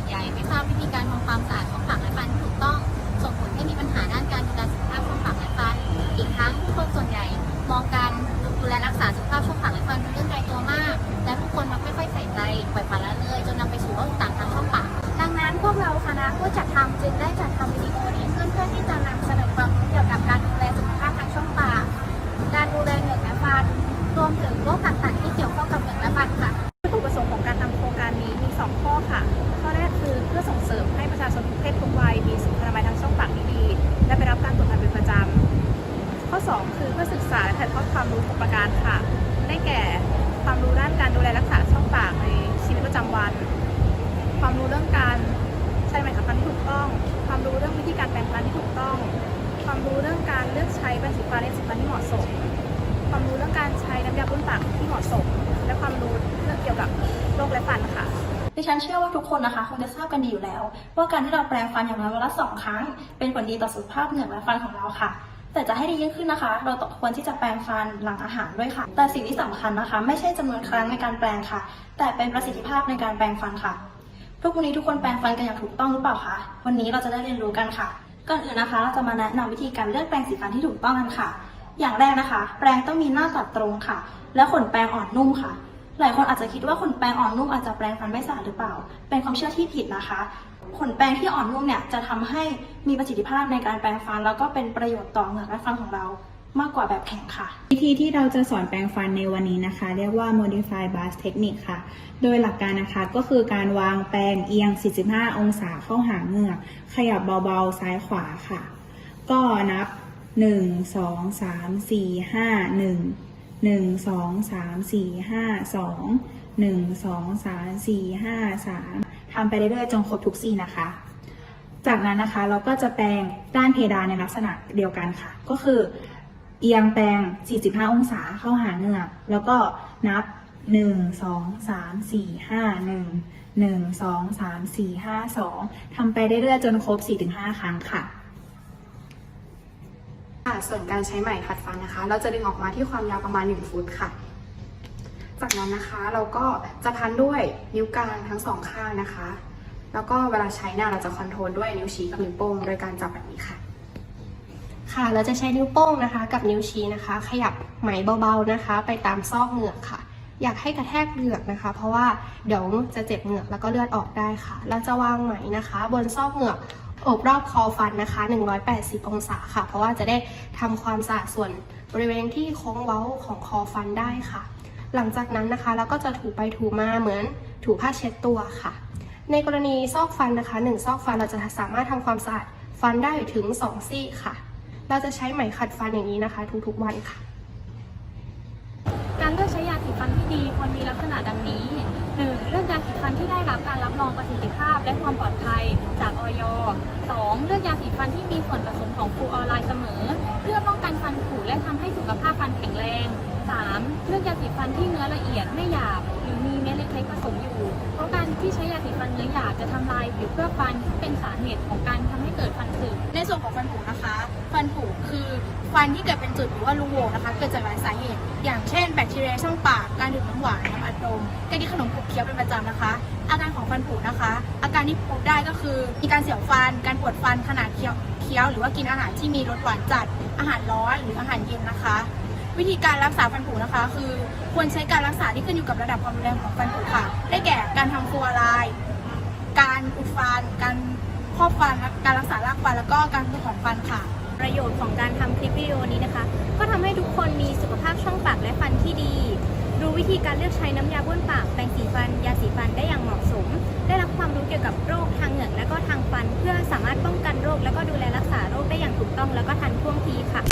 ส่วนใหญ่ไม่ทราบวิธีการทำความสะอาด พื่อศึกษาและถ่ายทอดความรู้ทุกประการค่ะ ได้แก่ความรู้ด้านการดูแลรักษาช่องปากในชีวิตประจำวัน ความรู้เรื่องการใช้ไหมขัดฟันที่ถูกต้อง ความรู้เรื่องวิธีการแปรงฟันที่ถูกต้อง ความรู้เรื่องการเลือกใช้แปรงสีฟันและสีฟันที่เหมาะสม ความรู้เรื่องการใช้น้ำยาบ้วนปากที่เหมาะสม และความรู้เรื่องเกี่ยวกับโรคและฟันค่ะดิฉันเชื่อว่าทุกคนนะคะคงจะทราบกันดีอยู่แล้ว ว่าการที่เราแปรงฟันอย่างน้อยวันละสองครั้ง เป็นผลดีต่อสุขภาพเหงือกและฟันของเราค่ะ แต่จะให้ดียิ่งขึ้นนะคะ เราควรที่จะแปรงฟันหลังอาหารด้วยค่ะ แต่สิ่งที่สำคัญนะคะ ไม่ใช่จำนวนครั้งในการแปรงค่ะ แต่เป็นประสิทธิภาพในการแปรงฟันค่ะทุกวันนี้ทุกคนแปรงฟันกันอย่างถูกต้องหรือเปล่าคะวันนี้เราจะได้เรียนรู้กันค่ะก่อนอื่นนะคะ เราจะมาแนะนำวิธีการเลือกแปรงสีฟันที่ถูกต้องกันค่ะ อย่างแรกนะคะ แปรงต้องมีหน้าตัดตรงค่ะ และขนแปรงอ่อนนุ่มค่ะ หลายคนอาจจะคิดว่าขนแปรงอ่อนนุ่มอาจจะแปรงฟันไม่สะอาดหรือเปล่า เป็นความเชื่อที่ผิดนะคะ ขนแปรงที่อ่อนนุ่มเนี่ยจะทำให้มีประสิทธิภาพในการแปรงฟัน แล้วก็เป็นประโยชน์ต่อเหงือกและฟันของเรามากกว่าแบบแข็งค่ะ วิธีที่เราจะสอนแปรงฟันในวันนี้นะคะ เรียกว่า modify bus technique ค่ะ โดยหลักการนะคะก็คือการวางแปรงเอียง 45 องศาเข้าหาเหงือก ขยับเบาๆ ซ้ายขวาค่ะ ก็นับ 1 2 3 4 5 1 1 2 3 4 5 2 1 2 3 4 5 3 ทำไปเรื่อยๆจนครบทุกสี่นะคะ จากนั้นนะคะเราก็จะแปรงด้านเพดานในลักษณะเดียวกันค่ะ ก็คือ เอียงแปรง45 องศาเข้าหาเหงือก แล้วก็นับ 1 2 3 4 5 1 1 2 3 4 5 2 ทำไปเรื่อยๆจนครบ 4-5 ครั้งค่ะค่ะส่วนการใช้ไหมขัดฟันนะคะ เราจะดึงออกมาที่ความยาวประมาณ 1 ฟุตค่ะ จากนั้นนะคะเราก็จะพันด้วยนิ้วกลางทั้งสองข้างนะคะ แล้วก็เวลาใช้เนี่ยเราจะคอนโทรลด้วยนิ้วชี้กับนิ้วโป้งโดยการจับแบบนี้ค่ะ ค่ะเราจะใช้นิ้วโป้งนะคะ กับนิ้วชี้นะคะ ขยับไหมเบาๆนะคะ ไปตามซอกเหงือกค่ะ อยากให้กระแทกเหงือกนะคะ เพราะว่าเดี๋ยวจะเจ็บเหงือกแล้วก็เลือดออกได้ค่ะ เราจะวางไหมนะคะ บนซอกเหงือกอบรอบคอฟันนะคะ 180 องศาค่ะ เพราะว่าจะได้ทำความสะอาดส่วนบริเวณที่โค้งเว้าของคอฟันได้ค่ะ หลังจากนั้นนะคะเราก็จะถูไปถูมาเหมือนถูผ้าเช็ดตัวค่ะ ในกรณีซอกฟันนะคะหนึ่งซอกฟันเราจะสามารถทำความสะอาดฟันได้ถึงสองซี่ค่ะ เราจะใช้ไหมขัดฟันอย่างนี้นะคะ ทุกๆวันค่ะ การเลือกใช้ยาสีฟันที่ดีควรมีลักษณะดังนี้ 1. เลือกยาสีฟันที่ได้รับการรับรองประสิทธิภาพ และความปลอดภัยจากออย 2. เลือกยาสีฟันที่มีส่วนผสมของฟลูออไรด์เสมอ เพื่อป้องกันฟันผุ ฟันที่เนื้อละเอียดไม่หยาบหรือมีเม็ดเล็กๆผสมอยู่ เพราะการที่ใช้ยาสีฟันเนื้อหยาบจะทำลายผิวเคลือบฟันที่เป็นสาเหตุของการทำให้เกิดฟันผุในส่วนของฟันผุนะคะ ฟันผุคือฟันที่เกิดเป็นจุดหรือว่ารูโหว่นะคะเกิดจากหลายสาเหตุ อย่างเช่นแบคทีเรียช่องปากการดื่มน้ำหวานน้ำอัดลมการกินขนมขบเคี้ยวเป็นประจำนะคะ อาการของฟันผุนะคะ อาการที่พบได้ก็คือมีการเสียวฟัน การปวดฟันขณะเคี้ยวเคี้ยว หรือว่ากินอาหารที่มีรสหวานจัดอาหารร้อนหรืออาหารเย็นนะคะ วิธีการรักษาฟันผุนะคะ คือควรใช้การรักษาที่ขึ้นอยู่กับระดับความรุนแรงของฟันผุค่ะ ได้แก่การทำฟลูออไรการอุดฟัน การครอบฟัน การรักษารากฟัน แล้วก็การถอนฟันค่ะ ประโยชน์ของการทำคลิปวิดีโอนี้นะคะ ก็ทำให้ทุกคนมีสุขภาพช่องปากและฟันที่ดี รู้วิธีการเลือกใช้น้ำยาบ้วนปาก แปรงสีฟัน ยาสีฟันได้อย่างเหมาะสม ได้รับความรู้เกี่ยวกับโรคทางเหงือกและก็ทางฟัน เพื่อสามารถป้องกันโรค และก็ดูแลรักษาโรคได้อย่างถูกต้อง แล้วก็ทันท่วงทีค่ะ